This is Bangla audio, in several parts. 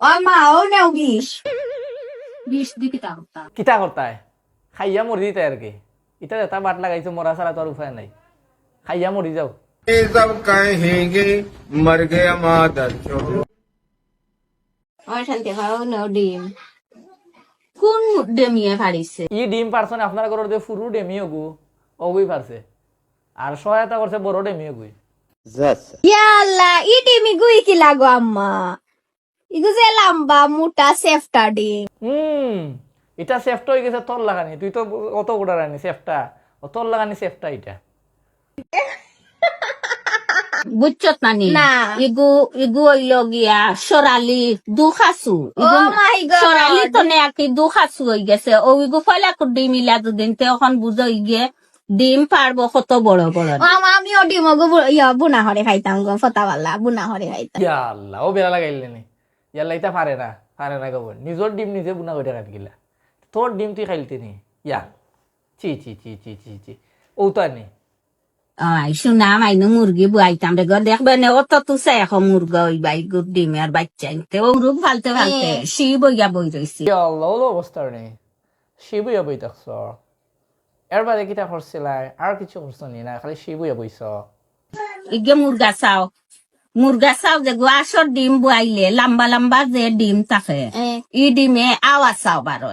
ও মা ও কিতা খাইয়া মরি দিতে আর কি এটা বাট লাগাইছো মরা নাই কোন ডেমিয়ে ফাড়িছে ই ডিম পারছে ডেমিও গু ওগুই পারছে আর সহায়তা করছে বড় ডেমিও গুই ই ডিমি গুই কি লাগো আম্মা ইগু যে লম্বা মোটা সেফটা ডিম। হুম এটা সেফটা হয়ে গেছে তোর লাগানি। তুই তো অত রানি সেফটা। ও তোর লাগানি সেফটা এটা। বুঝছত নানি না। ইগু ইগু হইল গিয়া সরালি দুখাসু সরালি তো নে আকি দুখাসু হয়ে গেছে। ও ইগু ফয়লা কু ডিম ইলা দুদিন তে এখন বুঝই গিয়ে ডিম পারব কত বড় বড়। আমিও ডিম গো ইয়া বুনা হরে খাইতাম গো ফতাওয়ালা বুনা হরে খাইতাম। ইয়া আল্লাহ ও বেলা লাগাইলে নি। ইয়াল্লা ইটা পারে না পারে না কব। নিজের ডিম নিজে বুনা করে কাটি গিলা। তোর ডিম তুই খাইলতে নি ইয়া। চি চি চি চি চি চি। ও তো নি আই শুনা মাইনু মুরগি বুয়াইতাম রে গো দেখবে নে অত তুসে এখন মুরগা ওই বাই গুড ডিম আর বাচ্চা আনতে ও রূপ ফালতে ফালতে সি বইয়া বই রইছি ইয়া আল্লাহ ওলো অবস্থা নেই শিবুয়া বই থাকছ। এর বাদে কিটা করছিলাই আর কিছু করছ নি না খালি শিবুয়া বইছ। ইগে মুরগা চাও। মুরগা চাও যে গোয়াসর ডিম বুয়াইলে লম্বা লম্বা যে ডিম থাকে ই ডিমে আওয়াজ চাও বারো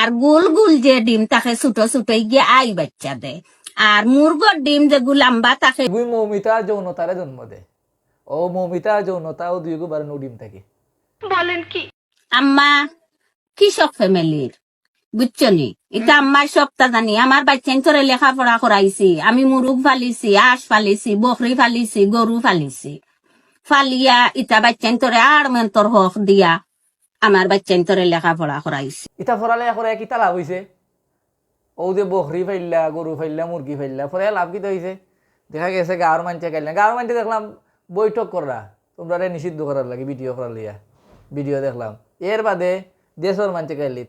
আর গুল গুল যে ডিম থাকে ছোট ছোট গিয়ে আই বাচ্চা দে। আর মুরগর ডিম যে লম্বা থাকে দুই মৌমিতা যৌনতারে জন্ম দে। ও মৌমিতা যৌনতা ও দুই বার ডিম থাকে। বলেন কি? আম্মা কৃষক ফ্যামিলির বুঝছ নি? এটা আম্মার সপ্তাহ জানি আমার বাচ্চান তোরে লেখাপড়া করাইছি আমি মুরুগ ফালিছি আঁশ ফালিছি বকরি ফালিছি গরু ফালিছি। ফালিয়া ইটা বাচ্চান তোরে আর মেন্তর হক দিয়া। আমার বাচ্চান তোরে লেখাপড়া করাইছি ইটা ফরালে এখন কিতা লাভ হয়েছে ও যে বকরি ফাইল্লা গরু ফাইল্লা মুরগি ফাইল্লা ফলে লাভ কিতা হয়েছে দেখা গেছে গাঁর মানুষে গাইলে গাঁর মানুষে দেখলাম বৈঠক করা তোমরা নিষিদ্ধ করার লাগে ভিডিও করার লিয়া ভিডিও দেখলাম। এর বাদে দেশের মানুষে গাইলি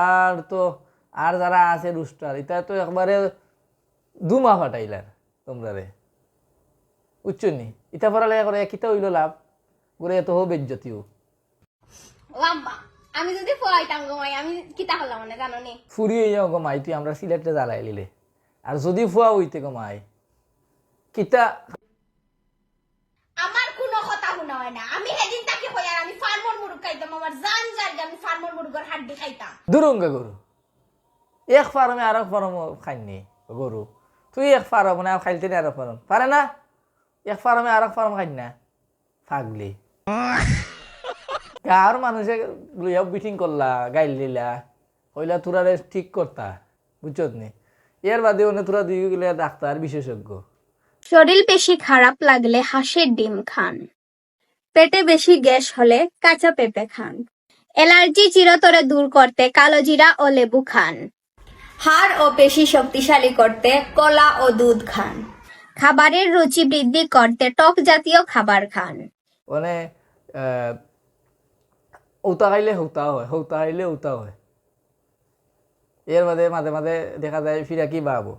আর তো আর যারা আছে রুস্টার এটা তো একবারে দুমা ফাটাইলার তোমরা রে উচ্চনি। ইটা ফরালে করে কিতা হইল লাভ? করে এত হোক বেজ্জতিও আমি যদি ফোয়াইতাম গো মাই আমি কিতা হলাম মানে জানো নি? ফুরিয়ে যাও গো মাই তুই আমরা সিলেটে জ্বালাই লিলে। আর যদি ফুয়া হইতে গো মাই কিতা আমার কোনো কথা শুনা হয় না। আমি সেদিন তাকে কই আর আমি ফার্মর মুরগ খাইতাম আমার জান জার্গে আমি ফার্মর মুরগর হাড্ডি খাইতাম। দুরঙ্গা গরু। এক ফার্মে আর এক ফার্ম খাইনি গরু। তুই এক ফার্ম না খাইতে আর ফার্ম। পারে না? এক ফার্মে আর এক ফার্ম খাই না। ফাগলি গাঁর মানুষে লইয়া বিটিং করলা, গাইল দিলা। কইলা তোরারে ঠিক করতা বুঝছত নি? এর বাদে অন্য তোরা দুই গেলে ডাক্তার, বিশেষজ্ঞ। শরীর বেশি খারাপ লাগলে হাঁসের ডিম খান। পেটে বেশি গ্যাস হলে কাঁচা পেঁপে খান। অ্যালার্জি চিরতরে দূর করতে কালো জিরা ও লেবু খান। হাড় ও পেশি শক্তিশালী করতে কলা ও দুধ খান। খাবারের রুচি বৃদ্ধি করতে টক জাতীয় খাবার খান। মানে ঔতা খাইলে হৌতা হয় হৌতা খাইলে ঔতা হয়। এর বাদে মাঝে মাঝে দেখা যায় ফিরা কি বাবু।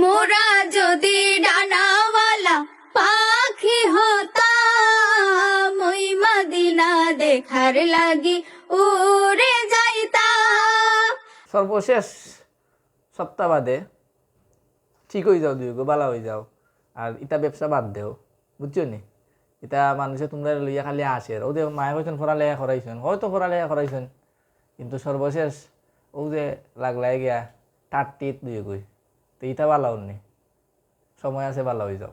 মোরা যদি ডানাওয়ালা পাখি হতাম ওই মদিনা দেখার লাগি উড়ে যাইতাম সর্বশেষ সপ্তাহ বাদে ঠিক হয়ে যাও দুই গো বালা হয়ে যাও। আর ইটা ব্যবসা বাদ দেও, বুঝছ নি? ইটা মানুষে তোমরা লইয়া খালি আসে। ও যে মায়ে কইছেন ফরালেয়া করাইছেন হয়তো ফরালেয়া করাইছেন কিন্তু সর্বশেষ ও যে লাগলাই গিয়া টাট টিট দুই গই তো ইটা বালাও নি সময় আছে বালা হয়ে যাও।